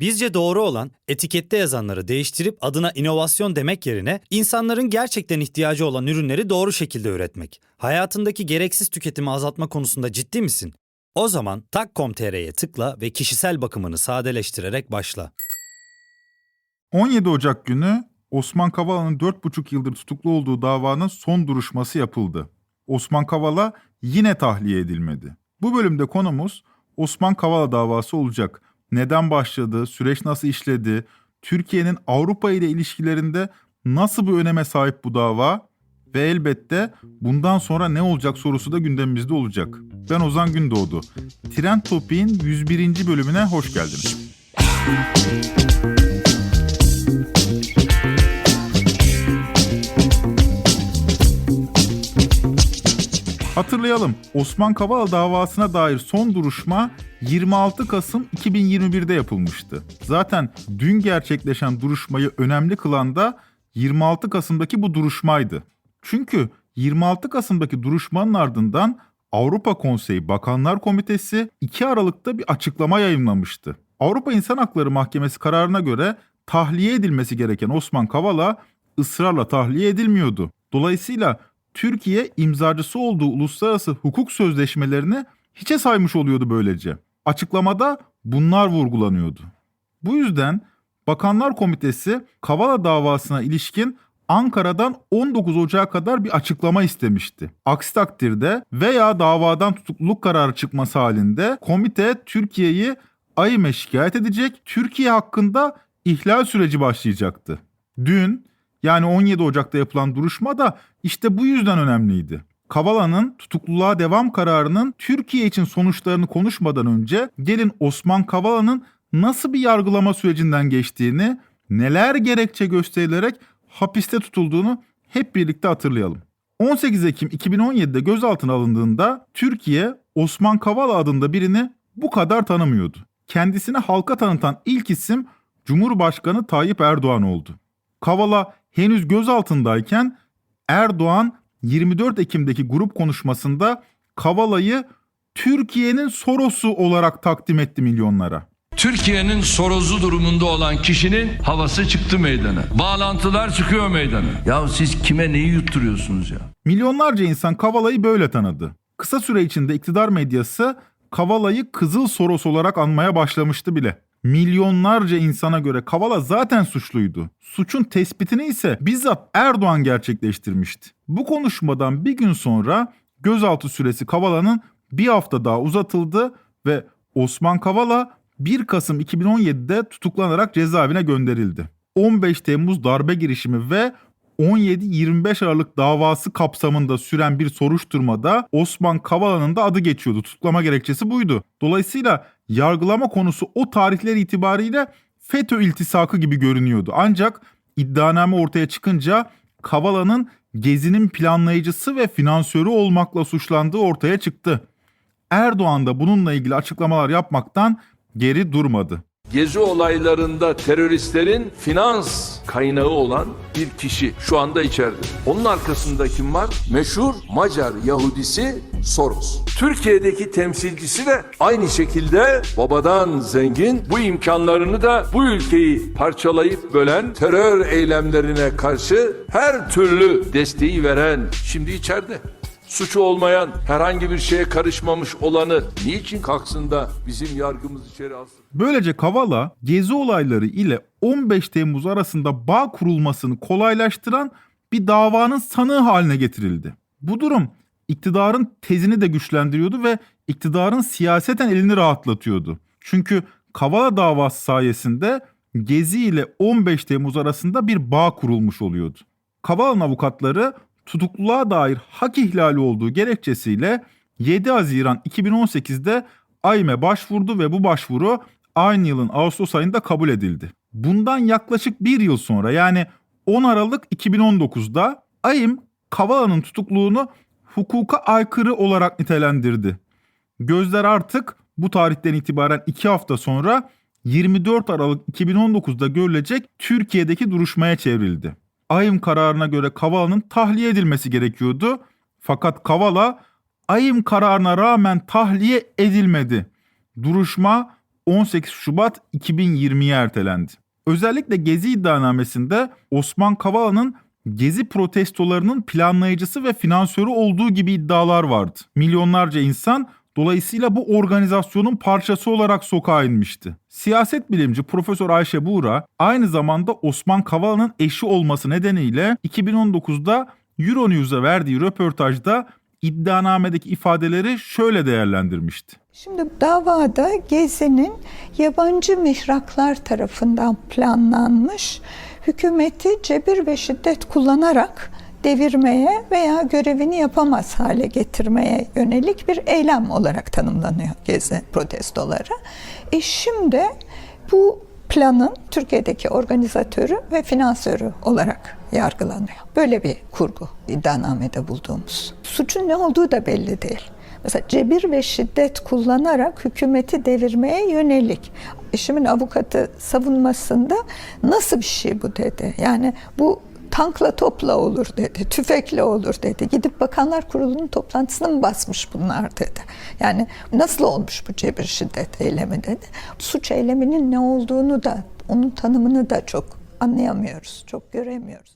Bizce doğru olan etikette yazanları değiştirip adına inovasyon demek yerine insanların gerçekten ihtiyacı olan ürünleri doğru şekilde üretmek. Hayatındaki gereksiz tüketimi azaltma konusunda ciddi misin? O zaman tak.com.tr'ye tıkla ve kişisel bakımını sadeleştirerek başla. 17 Ocak günü Osman Kavala'nın 4,5 yıldır tutuklu olduğu davanın son duruşması yapıldı. Osman Kavala yine tahliye edilmedi. Bu bölümde konumuz Osman Kavala davası olacak. Neden başladı, süreç nasıl işledi, Türkiye'nin Avrupa ile ilişkilerinde nasıl bir öneme sahip bu dava ve elbette bundan sonra ne olacak sorusu da gündemimizde olacak. Ben Ozan Gündoğdu. Trend Topik'in 101. bölümüne hoş geldiniz. Hatırlayalım. Osman Kavala davasına dair son duruşma 26 Kasım 2021'de yapılmıştı. Zaten dün gerçekleşen duruşmayı önemli kılan da 26 Kasım'daki bu duruşmaydı. Çünkü 26 Kasım'daki duruşmanın ardından Avrupa Konseyi Bakanlar Komitesi 2 Aralık'ta bir açıklama yayınlamıştı. Avrupa İnsan Hakları Mahkemesi kararına göre tahliye edilmesi gereken Osman Kavala ısrarla tahliye edilmiyordu. Dolayısıyla Türkiye imzacısı olduğu uluslararası hukuk sözleşmelerini hiçe saymış oluyordu böylece. Açıklamada bunlar vurgulanıyordu. Bu yüzden Bakanlar Komitesi Kavala davasına ilişkin Ankara'dan 19 Ocağı kadar bir açıklama istemişti. Aksi takdirde veya davadan tutukluluk kararı çıkması halinde komite Türkiye'yi AİM'e şikayet edecek, Türkiye hakkında ihlal süreci başlayacaktı. Dün yani 17 Ocak'ta yapılan duruşma da işte bu yüzden önemliydi. Kavala'nın tutukluluğa devam kararının Türkiye için sonuçlarını konuşmadan önce gelin Osman Kavala'nın nasıl bir yargılama sürecinden geçtiğini, neler gerekçe gösterilerek hapiste tutulduğunu hep birlikte hatırlayalım. 18 Ekim 2017'de gözaltına alındığında Türkiye Osman Kavala adında birini bu kadar tanımıyordu. Kendisini halka tanıtan ilk isim Cumhurbaşkanı Tayyip Erdoğan oldu. Kavala henüz gözaltındayken Erdoğan 24 Ekim'deki grup konuşmasında Kavala'yı Türkiye'nin Soros'u olarak takdim etti milyonlara. Türkiye'nin sorozu durumunda olan kişinin havası çıktı meydana. Bağlantılar çıkıyor meydana. Ya siz kime neyi yutturuyorsunuz ya? Milyonlarca insan Kavala'yı böyle tanıdı. Kısa süre içinde iktidar medyası Kavala'yı Kızıl Soros olarak anmaya başlamıştı bile. Milyonlarca insana göre Kavala zaten suçluydu. Suçun tespitini ise bizzat Erdoğan gerçekleştirmişti. Bu konuşmadan bir gün sonra gözaltı süresi Kavala'nın bir hafta daha uzatıldı ve Osman Kavala 1 Kasım 2017'de tutuklanarak cezaevine gönderildi. 15 Temmuz darbe girişimi ve 17-25 Aralık davası kapsamında süren bir soruşturmada Osman Kavala'nın da adı geçiyordu. Tutuklama gerekçesi buydu. Dolayısıyla yargılama konusu o tarihler itibariyle FETÖ iltisakı gibi görünüyordu. Ancak iddianame ortaya çıkınca Kavala'nın Gezi'nin planlayıcısı ve finansörü olmakla suçlandığı ortaya çıktı. Erdoğan da bununla ilgili açıklamalar yapmaktan geri durmadı. Gezi olaylarında teröristlerin finans kaynağı olan bir kişi şu anda içeride. Onun arkasında kim var? Meşhur Macar Yahudisi Soros. Türkiye'deki temsilcisi de aynı şekilde babadan zengin bu imkanlarını da bu ülkeyi parçalayıp bölen terör eylemlerine karşı her türlü desteği veren şimdi içeride suçu olmayan, herhangi bir şeye karışmamış olanı niçin kalksın da bizim yargımız içeri alsın? Böylece Kavala gezi olayları ile 15 Temmuz arasında bağ kurulmasını kolaylaştıran bir davanın sanığı haline getirildi. Bu durum iktidarın tezini de güçlendiriyordu ve iktidarın siyaseten elini rahatlatıyordu. Çünkü Kavala davası sayesinde Gezi ile 15 Temmuz arasında bir bağ kurulmuş oluyordu. Kavala'nın avukatları tutukluluğa dair hak ihlali olduğu gerekçesiyle 7 Haziran 2018'de AYM'e başvurdu ve bu başvuru aynı yılın Ağustos ayında kabul edildi. Bundan yaklaşık bir yıl sonra yani 10 Aralık 2019'da AYM Kavala'nın tutukluluğunu hukuka aykırı olarak nitelendirdi. Gözler artık bu tarihten itibaren 2 hafta sonra 24 Aralık 2019'da görülecek Türkiye'deki duruşmaya çevrildi. Ayım kararına göre Kavala'nın tahliye edilmesi gerekiyordu. Fakat Kavala Ayım kararına rağmen tahliye edilmedi. Duruşma 18 Şubat 2020'ye ertelendi. Özellikle Gezi iddianamesinde Osman Kavala'nın Gezi protestolarının planlayıcısı ve finansörü olduğu gibi iddialar vardı. Milyonlarca insan dolayısıyla bu organizasyonun parçası olarak sokağa inmişti. Siyaset bilimci Profesör Ayşe Buğra aynı zamanda Osman Kavala'nın eşi olması nedeniyle 2019'da Euronews'a verdiği röportajda iddianamedeki ifadeleri şöyle değerlendirmişti. Şimdi davada Gezi'nin yabancı mihraklar tarafından planlanmış hükümeti cebir ve şiddet kullanarak devirmeye veya görevini yapamaz hale getirmeye yönelik bir eylem olarak tanımlanıyor Gezi protestoları. E şimdi bu planın Türkiye'deki organizatörü ve finansörü olarak yargılanıyor. Böyle bir kurgu iddianamede bulduğumuz. Suçun ne olduğu da belli değil. Mesela cebir ve şiddet kullanarak hükümeti devirmeye yönelik. Eşimin avukatı savunmasında nasıl bir şey bu dedi. Yani bu tankla topla olur dedi, tüfekle olur dedi. Gidip Bakanlar Kurulu'nun toplantısını mı basmış bunlar dedi. Yani nasıl olmuş bu cebir şiddet eylemi dedi. Suç eyleminin ne olduğunu da, onun tanımını da çok anlayamıyoruz, çok göremiyoruz.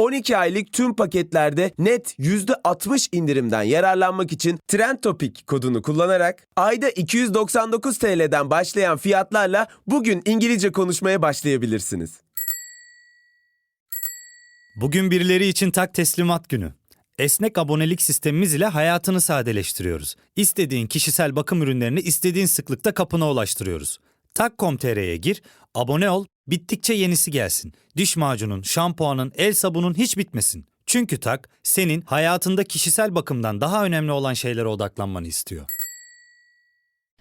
12 aylık tüm paketlerde net %60 indirimden yararlanmak için Trend Topic kodunu kullanarak ayda 299 TL'den başlayan fiyatlarla bugün İngilizce konuşmaya başlayabilirsiniz. Bugün birileri için tak teslimat günü. Esnek abonelik sistemimiz ile hayatını sadeleştiriyoruz. İstediğin kişisel bakım ürünlerini istediğin sıklıkta kapına ulaştırıyoruz. Tak.com.tr'ye gir, abone ol, bittikçe yenisi gelsin. Diş macunun, şampuanın, el sabunun hiç bitmesin. Çünkü Tak, senin hayatında kişisel bakımdan daha önemli olan şeylere odaklanmanı istiyor.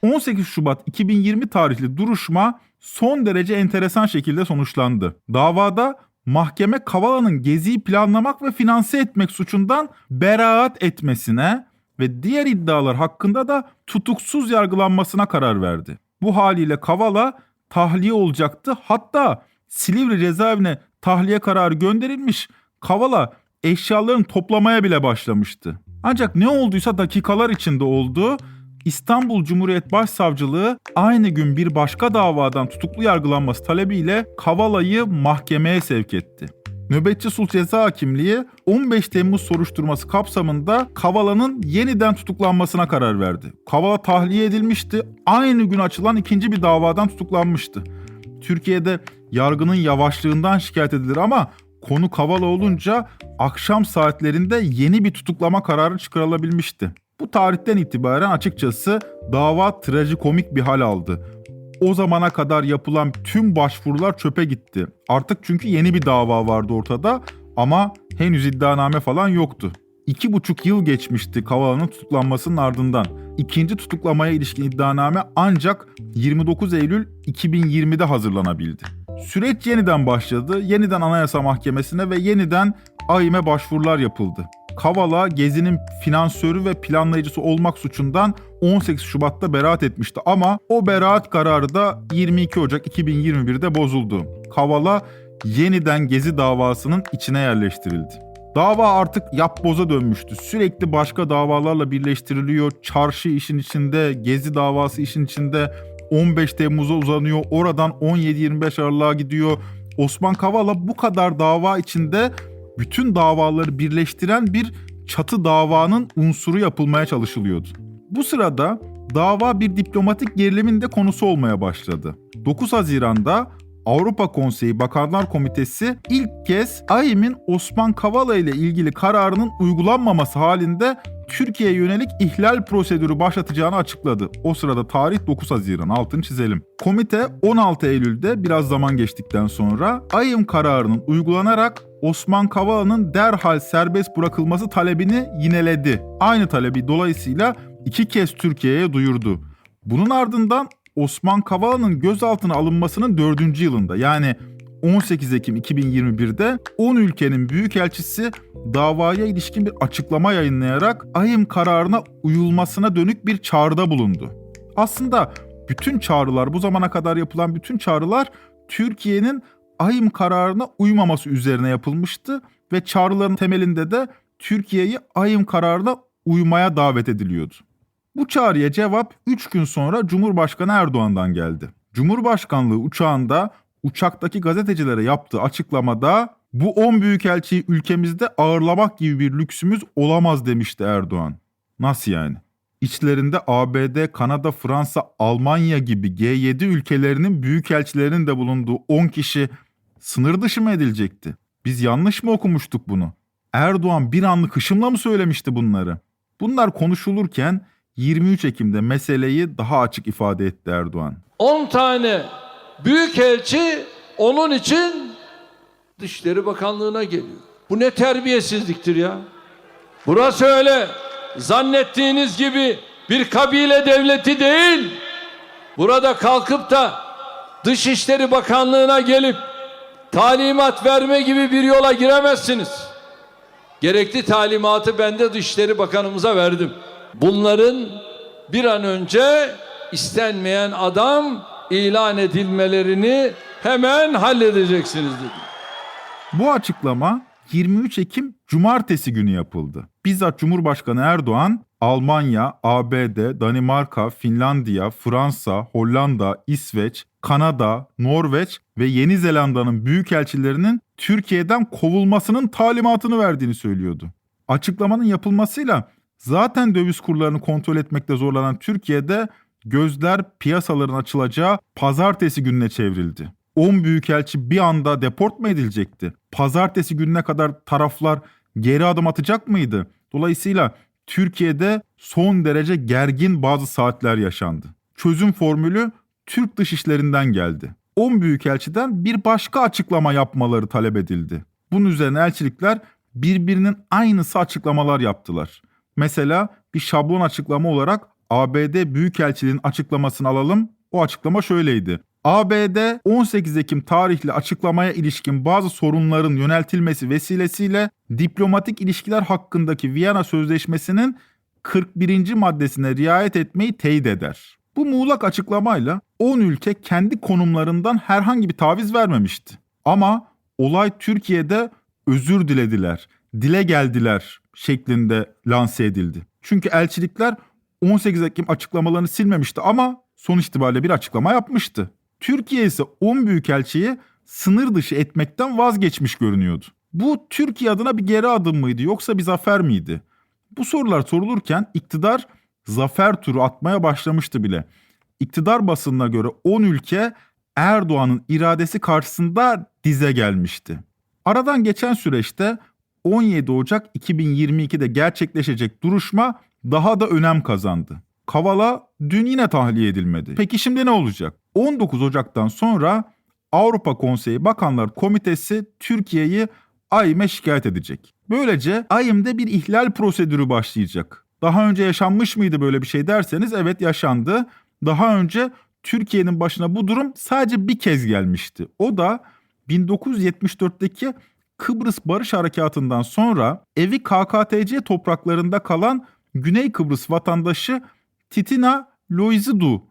18 Şubat 2020 tarihli duruşma son derece enteresan şekilde sonuçlandı. Davada mahkeme Kavala'nın geziyi planlamak ve finanse etmek suçundan beraat etmesine ve diğer iddialar hakkında da tutuksuz yargılanmasına karar verdi. Bu haliyle Kavala tahliye olacaktı. Hatta Silivri cezaevine tahliye kararı gönderilmiş. Kavala eşyalarını toplamaya bile başlamıştı. Ancak ne olduysa dakikalar içinde oldu. İstanbul Cumhuriyet Başsavcılığı aynı gün bir başka davadan tutuklu yargılanması talebiyle Kavala'yı mahkemeye sevk etti. Nöbetçi Sulh Ceza Hakimliği 15 Temmuz soruşturması kapsamında Kavala'nın yeniden tutuklanmasına karar verdi. Kavala tahliye edilmişti. Aynı gün açılan ikinci bir davadan tutuklanmıştı. Türkiye'de yargının yavaşlığından şikayet edilir ama konu Kavala olunca akşam saatlerinde yeni bir tutuklama kararı çıkarılabilmişti. Bu tarihten itibaren açıkçası dava trajikomik bir hal aldı. O zamana kadar yapılan tüm başvurular çöpe gitti. Artık çünkü yeni bir dava vardı ortada ama henüz iddianame falan yoktu. İki buçuk yıl geçmişti Kavala'nın tutuklanmasının ardından. İkinci tutuklamaya ilişkin iddianame ancak 29 Eylül 2020'de hazırlanabildi. Süreç yeniden başladı. Yeniden Anayasa Mahkemesi'ne ve yeniden AİM'e başvurular yapıldı. Kavala Gezi'nin finansörü ve planlayıcısı olmak suçundan 18 Şubat'ta beraat etmişti ama o beraat kararı da 22 Ocak 2021'de bozuldu. Kavala yeniden Gezi davasının içine yerleştirildi. Dava artık yapboza dönmüştü. Sürekli başka davalarla birleştiriliyor. Çarşı işin içinde, Gezi davası işin içinde 15 Temmuz'a uzanıyor. Oradan 17-25 Aralık'a gidiyor. Osman Kavala bu kadar dava içinde bütün davaları birleştiren bir çatı davanın unsuru yapılmaya çalışılıyordu. Bu sırada dava bir diplomatik gerilimin de konusu olmaya başladı. 9 Haziran'da Avrupa Konseyi Bakanlar Komitesi ilk kez AİM'in Osman Kavala ile ilgili kararının uygulanmaması halinde Türkiye'ye yönelik ihlal prosedürü başlatacağını açıkladı. O sırada tarih 9 Haziran altını çizelim. Komite 16 Eylül'de biraz zaman geçtikten sonra ayım kararının uygulanarak Osman Kavala'nın derhal serbest bırakılması talebini yineledi. Aynı talebi dolayısıyla iki kez Türkiye'ye duyurdu. Bunun ardından Osman Kavala'nın gözaltına alınmasının 4. yılında yani 18 Ekim 2021'de 10 ülkenin büyükelçisi davaya ilişkin bir açıklama yayınlayarak ayım kararına uyulmasına dönük bir çağrıda bulundu. Aslında bütün çağrılar bu zamana kadar yapılan bütün çağrılar Türkiye'nin ayım kararına uymaması üzerine yapılmıştı ve çağrıların temelinde de Türkiye'yi ayım kararına uymaya davet ediliyordu. Bu çağrıya cevap 3 gün sonra Cumhurbaşkanı Erdoğan'dan geldi. Cumhurbaşkanlığı uçağında uçaktaki gazetecilere yaptığı açıklamada bu 10 büyükelçiyi ülkemizde ağırlamak gibi bir lüksümüz olamaz demişti Erdoğan. Nasıl yani? İçlerinde ABD, Kanada, Fransa, Almanya gibi G7 ülkelerinin büyükelçilerinin de bulunduğu 10 kişi sınır dışı mı edilecekti? Biz yanlış mı okumuştuk bunu? Erdoğan bir anlık hışımla mı söylemişti bunları? Bunlar konuşulurken 23 Ekim'de meseleyi daha açık ifade etti Erdoğan. 10 tane büyükelçi onun için Dışişleri Bakanlığı'na geliyor. Bu ne terbiyesizliktir ya. Burası öyle zannettiğiniz gibi bir kabile devleti değil. Burada kalkıp da Dışişleri Bakanlığı'na gelip talimat verme gibi bir yola giremezsiniz. Gerekli talimatı ben de Dışişleri Bakanımıza verdim. Bunların bir an önce istenmeyen adam ilan edilmelerini hemen halledeceksiniz dedi. Bu açıklama 23 Ekim Cumartesi günü yapıldı. Bizzat Cumhurbaşkanı Erdoğan, Almanya, ABD, Danimarka, Finlandiya, Fransa, Hollanda, İsveç, Kanada, Norveç ve Yeni Zelanda'nın büyükelçilerinin Türkiye'den kovulmasının talimatını verdiğini söylüyordu. Açıklamanın yapılmasıyla zaten döviz kurlarını kontrol etmekte zorlanan Türkiye'de gözler piyasaların açılacağı pazartesi gününe çevrildi. 10 büyükelçi bir anda deport mu edilecekti? Pazartesi gününe kadar taraflar geri adım atacak mıydı? Dolayısıyla Türkiye'de son derece gergin bazı saatler yaşandı. Çözüm formülü Türk dışişlerinden geldi. 10 büyükelçiden bir başka açıklama yapmaları talep edildi. Bunun üzerine elçilikler birbirinin aynısı açıklamalar yaptılar. Mesela bir şablon açıklama olarak ABD Büyükelçiliğin açıklamasını alalım. O açıklama şöyleydi. ABD 18 Ekim tarihli açıklamaya ilişkin bazı sorunların yöneltilmesi vesilesiyle diplomatik ilişkiler hakkındaki Viyana Sözleşmesi'nin 41. maddesine riayet etmeyi teyit eder. Bu muğlak açıklamayla 10 ülke kendi konumlarından herhangi bir taviz vermemişti. Ama olay Türkiye'de özür dilediler, dile geldiler şeklinde lanse edildi. Çünkü elçilikler 18 Ekim açıklamalarını silmemişti ama sonuç itibariyle bir açıklama yapmıştı. Türkiye ise 10 büyükelçiyi sınır dışı etmekten vazgeçmiş görünüyordu. Bu Türkiye adına bir geri adım mıydı yoksa bir zafer miydi? Bu sorular sorulurken iktidar zafer turu atmaya başlamıştı bile. İktidar basınına göre 10 ülke Erdoğan'ın iradesi karşısında dize gelmişti. Aradan geçen süreçte 17 Ocak 2022'de gerçekleşecek duruşma daha da önem kazandı. Kavala dün yine tahliye edilmedi. Peki şimdi ne olacak? 19 Ocak'tan sonra Avrupa Konseyi Bakanlar Komitesi Türkiye'yi AYİM'e şikayet edecek. Böylece AYİM'de bir ihlal prosedürü başlayacak. Daha önce yaşanmış mıydı böyle bir şey derseniz evet yaşandı. Daha önce Türkiye'nin başına bu durum sadece bir kez gelmişti. O da 1974'teki Kıbrıs Barış Harekatı'ndan sonra evi KKTC topraklarında kalan Güney Kıbrıs vatandaşı Titina Loizidu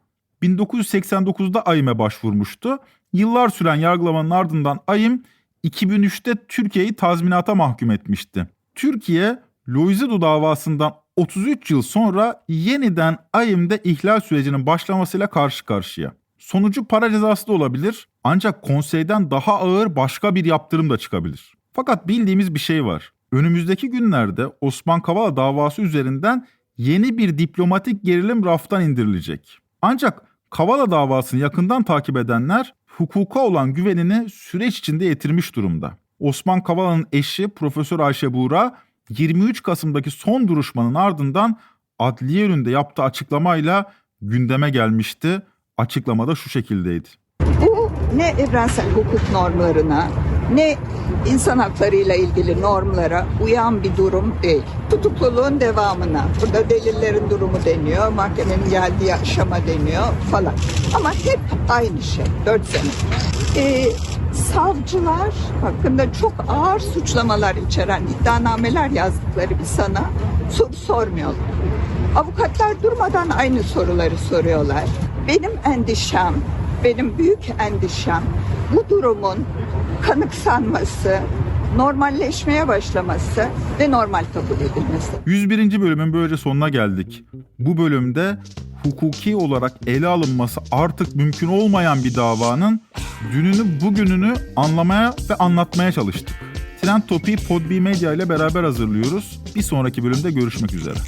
1989'da AYİM'e başvurmuştu. Yıllar süren yargılamanın ardından AYİM 2003'te Türkiye'yi tazminata mahkum etmişti. Türkiye Loizidu davasından 33 yıl sonra yeniden AYİM'de ihlal sürecinin başlamasıyla karşı karşıya. Sonucu para cezası da olabilir ancak konseyden daha ağır başka bir yaptırım da çıkabilir. Fakat bildiğimiz bir şey var. Önümüzdeki günlerde Osman Kavala davası üzerinden yeni bir diplomatik gerilim raftan indirilecek. Ancak Kavala davasını yakından takip edenler hukuka olan güvenini süreç içinde yitirmiş durumda. Osman Kavala'nın eşi Profesör Ayşe Buğra 23 Kasım'daki son duruşmanın ardından adliye önünde yaptığı açıklamayla gündeme gelmişti. Açıklamada şu şekildeydi. Bu ne evrensel hukuk normlarına ne insan haklarıyla ilgili normlara uyan bir durum değil. Tutukluluğun devamına, burada delillerin durumu deniyor, mahkemenin geldiği aşama deniyor falan. Ama hep aynı şey, dört sene. Ee, savcılar hakkında çok ağır suçlamalar içeren iddianameler yazdıkları bir sana soru sormuyorlar. Avukatlar durmadan aynı soruları soruyorlar. Benim endişem, benim büyük endişem bu durumun kanıksanması, normalleşmeye başlaması ve normal kabul edilmesi. 101. bölümün böylece sonuna geldik. Bu bölümde hukuki olarak ele alınması artık mümkün olmayan bir davanın dününü bugününü anlamaya ve anlatmaya çalıştık. Trend Topi'yi Podbi Media ile beraber hazırlıyoruz. Bir sonraki bölümde görüşmek üzere.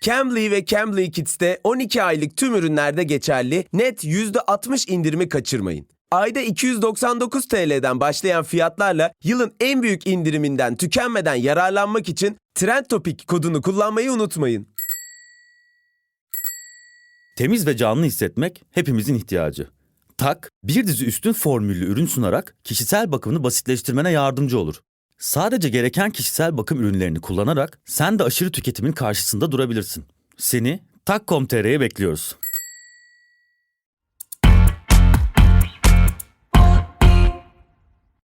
Cambly ve Cambly Kids'te 12 aylık tüm ürünlerde geçerli net %60 indirimi kaçırmayın. Ayda 299 TL'den başlayan fiyatlarla yılın en büyük indiriminden tükenmeden yararlanmak için Trend Topic kodunu kullanmayı unutmayın. Temiz ve canlı hissetmek hepimizin ihtiyacı. Tak, bir dizi üstün formüllü ürün sunarak kişisel bakımını basitleştirmene yardımcı olur. Sadece gereken kişisel bakım ürünlerini kullanarak sen de aşırı tüketimin karşısında durabilirsin. Seni Tak.com.tr'ye bekliyoruz.